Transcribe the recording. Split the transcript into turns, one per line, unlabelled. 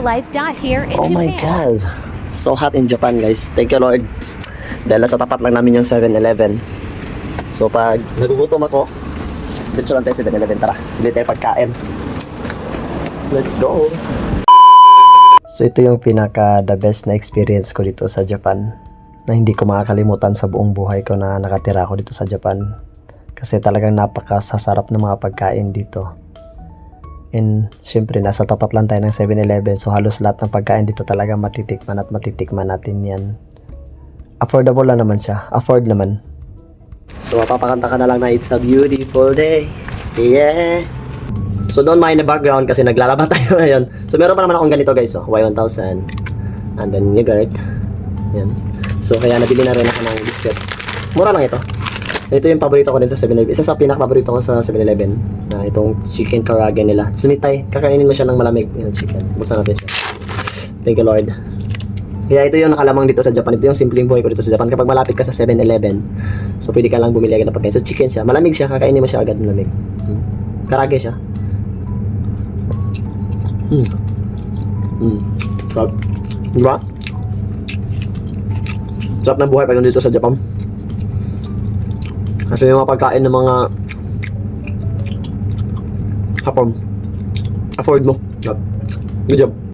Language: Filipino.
life dot here in
Oh my
Japan.
God. So hot in Japan, guys. Thank you, Lord. Dahil sa tapat lang namin yung 7-Eleven. So pag nagugutom ako, dito lang tayo sa 7-Eleven. Tara, bili tayo pagkain. Let's go. So ito yung pinaka the best na experience ko dito sa Japan na hindi ko makakalimutan sa buong buhay ko na nakatira ako dito sa Japan. Kasi talagang napakasasarap ng mga pagkain dito. And syempre, nasa tapat lang tayo ng 7-Eleven. So, halos lahat ng pagkain dito talaga matitikman at matitikman natin yan. Affordable lang naman siya. Afford naman. So, mapapakanta ka na lang na It's a beautiful day. Yeah. So, don't mind the background kasi naglalaba tayo ngayon. So, meron pa naman akong ganito guys. Oh, Y1000. And then, yogurt. Yan. So, kaya nabili na rin ako ng biscuit. Mura lang ito. Ito yung paborito ko din sa 7-Eleven. Isa sa pinaka-paborito ko sa 7-Eleven. Na itong chicken karage nila. Sumitay, kakainin mo siya ng malamig. Yung chicken. Buksan natin siya. Thank you Lord. Kaya ito yung nakalamang dito sa Japan. Ito yung simpleng buhay ko dito sa Japan. Kapag malapit ka sa 7-Eleven, so pwede ka lang bumili agad ng pagkain. So chicken siya. Malamig siya. Kakainin mo siya agad malamig. Hmm. Karage siya. Hmm. Hmm. Sarap. Di ba? Sarap ng buhay pag nandito sa Japan. Kasi yung mga pagkain ng mga hapon, afford mo. Good job.